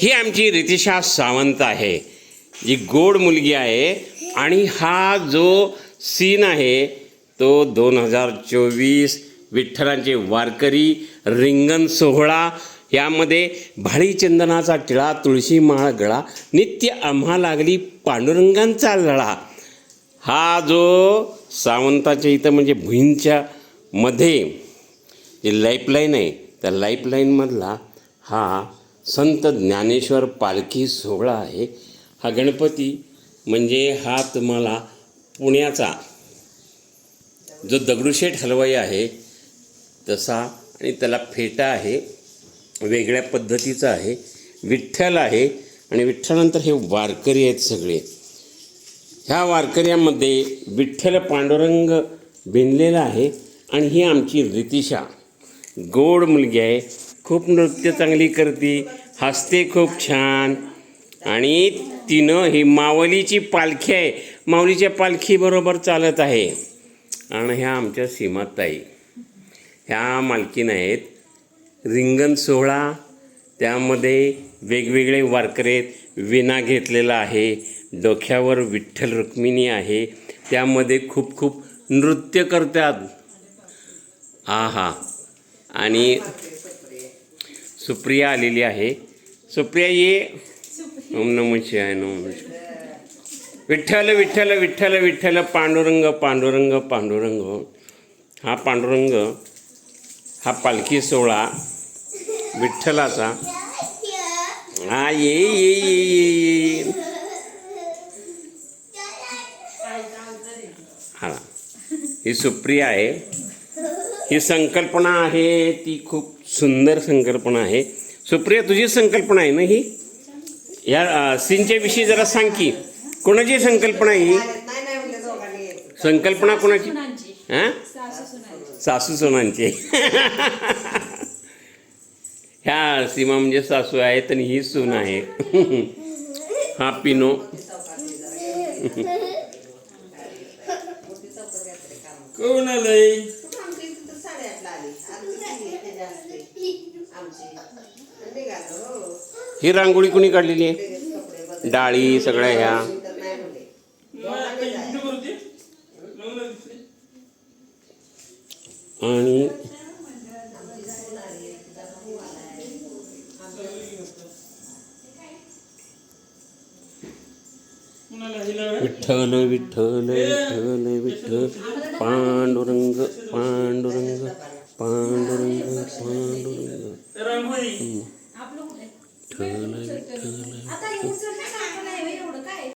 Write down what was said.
ही आमची रितिशा सावंत आहे जी गोड मुलगी आहे आणि हा जो सीन आहे तो दोन हजार चोवीस विठ्ठलांचे वारकरी रिंगण सोहळा यामध्ये भाळीचंदनाचा टिळा तुळशी माळ गळा नित्य आम्हा लागली पांडुरंगांचा लळा. हा जो सावंताच्या इथं म्हणजे भुईंच्या मध्ये जे लाईफलाईन आहे त्या लाईफलाईनमधला हा संत ज्ञानेश्वर पालखी सोहळा आहे. हा गणपती म्हणजे हा तुम्हाला पुण्याचा जो दगडूशेठ हलवाई आहे तसा आणि त्याला फेटा आहे वेगळ्या पद्धतीचा आहे विठ्ठल आहे आणि विठ्ठलानंतर हे वारकरी आहेत सगळे. ह्या वारकऱ्यामध्ये विठ्ठल पांडुरंग भिनलेला आहे आणि ही आमची रितिशा. गोड मुलगी आहे. खूप नृत्य चांगली करते हसते खूप छान. आणि तिनं ही मावलीची पालखी आहे. माऊलीच्या पालखीबरोबर चालत आहे. आणि ह्या आमच्या सीमाताई. ह्या मालकीन आहेत. रिंगण सोहळा. त्यामध्ये वेगवेगळे वारकरेत विना घेतलेला आहे. डोक्यावर विठ्ठल रुक्मिणी आहे. त्यामध्ये खूप खूप नृत्य करतात. आहा. आणि सुप्रिया आलेली आहे. सुप्रिया ये. ओम नमः शिवाय नमः विठ्ठल विठ्ठल विठ्ठल विठ्ठल पांडुरंग पांडुरंग पांडुरंग. हा पांडुरंग हा पालखी सोहळा विठ्ठलाचा. हा ये ये ये ये ये. हा. ही सुप्रिया आहे. ही संकल्पना आहे ती खूप सुंदर संकल्पना आहे. सुप्रिया तुझी संकल्पना आहे ना ही? या अ, सीनच्या विषयी जरा सांग की कोणाची संकल्पना आहे ही? नाही नाही म्हणले दोघांनी यायचं. संकल्पना कोणाची? सुनांची. हां? सासू सुनांची. सासू सोनांची. ह्या सीमा म्हणजे सासू आहेत आणि ही सून आहे. हा पिनो. कोण आलंय तू आमच्या इथं तर साडेआठला आली आरती केली त्याच्या हस्ते आमची आणि निघालो हो रांगोळी कुणी काढलेली आहे? डाळी सगळ्या ह्या. आणि विठ्ठल विठ्ठल विठ्ठल विठ्ठल. पांडुरंग पांडुरंग पांडुरंग पांडुरंग. विठ्ठल विठ्ठल